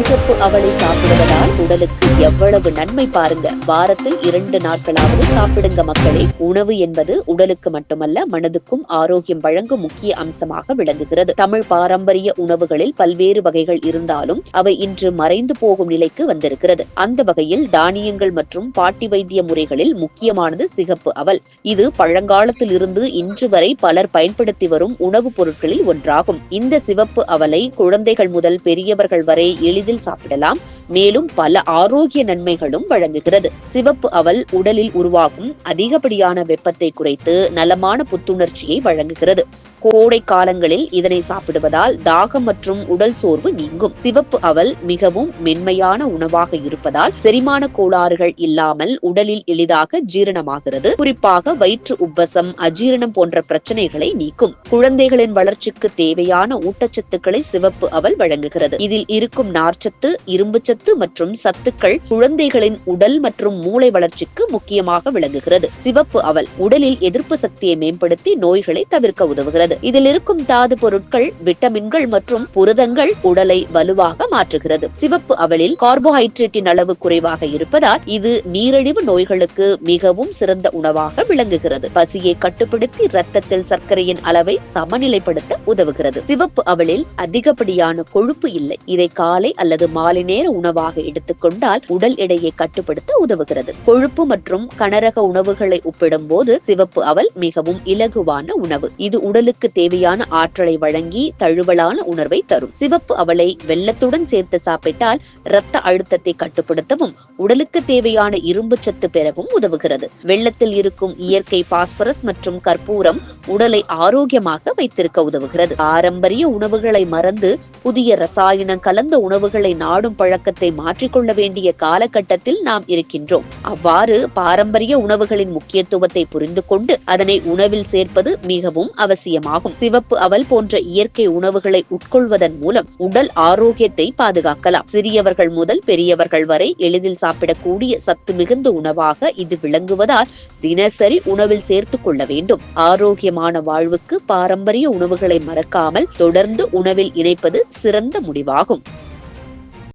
சிகப்பு அவளை சாப்பிடுவதால் உடலுக்கு எவ்வளவு நன்மை பாருங்க. வாரத்தில் இரண்டு நாட்களாவது சாப்பிடுங்க மக்களே. உணவு என்பது உடலுக்கு மட்டுமல்ல மனதுக்கும் ஆரோக்கியம் வழங்கும் முக்கிய அம்சமாக விளங்குகிறது. தமிழ் பாரம்பரிய உணவுகளில் பல்வேறு வகைகள் இருந்தாலும் அவை இன்று மறைந்து போகும் நிலைக்கு வந்திருக்கிறது. அந்த வகையில் தானியங்கள் மற்றும் பாட்டி வைத்திய முறைகளில் முக்கியமானது சிகப்பு அவல். இது பழங்காலத்தில் இருந்து இன்று வரை பலர் பயன்படுத்தி வரும் உணவுப் பொருட்களில் ஒன்றாகும். இந்த சிவப்பு அவலை குழந்தைகள் முதல் பெரியவர்கள் வரை எளிதில் சாப்பிடலாம். மேலும் பல ஆரோக்கிய நன்மைகளும் வழங்குகிறது. சிவப்பு அவல் உடலில் உருவாகும் அதிகப்படியான வெப்பத்தை குறைத்து நலமான புத்துணர்ச்சியை வழங்குகிறது. கோடை காலங்களில் இதனை சாப்பிடுவதால் தாகம் மற்றும் உடல் சோர்வு நீங்கும். சிவப்பு அவல் மிகவும் மென்மையான உணவாக இருப்பதால் செரிமான கோளாறுகள் இல்லாமல் உடலில் எளிதாக ஜீரணமாகிறது. குறிப்பாக வயிற்று உப்பசம் அஜீரணம் போன்ற பிரச்சனைகளை நீக்கும். குழந்தைகளின் வளர்ச்சிக்கு தேவையான ஊட்டச்சத்துக்களை சிவப்பு அவல் வழங்குகிறது. இதில் இருக்கும் நார்ச்சத்து இரும்புச்சத்து மற்றும் சத்துக்கள் குழந்தைகளின் உடல் மற்றும் மூளை வளர்ச்சிக்கு முக்கியமாக விளங்குகிறது. சிவப்பு அவல் உடலில் எதிர்ப்பு சக்தியை மேம்படுத்தி நோய்களை தவிர்க்க உதவுகிறது. இதில் இருக்கும் தாது பொருட்கள் விட்டமின்கள் மற்றும் புரதங்கள் உடலை வலுவாக மாற்றுகிறது. சிவப்பு அவளில் கார்போஹைட்ரேட்டின் அளவு குறைவாக இருப்பதால் இது நீரிழிவு நோய்களுக்கு மிகவும் சிறந்த உணவாக விளங்குகிறது. பசியை கட்டுப்படுத்தி ரத்தத்தில் சர்க்கரையின் அளவை சமநிலைப்படுத்த உதவுகிறது. சிவப்பு அவளில் அதிகப்படியான கொழுப்பு இல்லை. இதை காலை அல்லது மாலை நேர உணவாக எடுத்துக்கொண்டால் உடல் எடையை கட்டுப்படுத்த உதவுகிறது. கொழுப்பு மற்றும் கனரக உணவுகளை ஒப்பிடும்போது சிவப்பு அவல் மிகவும் இலகுவான உணவு. இது உடலுக்கு தேவையான ஆற்றலை வழங்கி தழுவலான உணர்வை தரும். சிவப்பு அவளை வெள்ளத்துடன் சேர்த்து சாப்பிட்டால் இரத்த அழுத்தத்தை கட்டுப்படுத்தவும் உடலுக்கு தேவையான இரும்பு சத்து பெறவும் உதவுகிறது. வெள்ளத்தில் இருக்கும் இயற்கை பாஸ்பரஸ் மற்றும் கற்பூரம் உடலை ஆரோக்கியமாக வைத்திருக்க உதவுகிறது. பாரம்பரிய உணவுகளை மறந்து புதிய ரசாயனம் கலந்த உணவுகளை நாடும் பழக்கத்தை மாற்றிக்கொள்ள வேண்டிய காலகட்டத்தில் நாம் இருக்கின்றோம். அவ்வாறு பாரம்பரிய உணவுகளின் முக்கியத்துவத்தை புரிந்து கொண்டு அதனை உணவில் சேர்ப்பது மிகவும் அவசியமாகும் சிவப்பு அவல் போன்ற இயற்கை உணவுகளை உட்கொள்வதன் மூலம் உடல் ஆரோக்கியத்தை பாதுகாக்கலாம். சிறியவர்கள் முதல் பெரியவர்கள் வரை எளிதில் சாப்பிடக்கூடிய சத்து மிகுந்த உணவாக இது விளங்குவதால் தினசரி உணவில் சேர்த்துக் கொள்ள வேண்டும். ஆரோக்கியமான வாழ்வுக்கு பாரம்பரிய உணவுகளை மறக்காமல் தொடர்ந்து உணவில் இணைப்பது சிறந்த முடிவாகும்.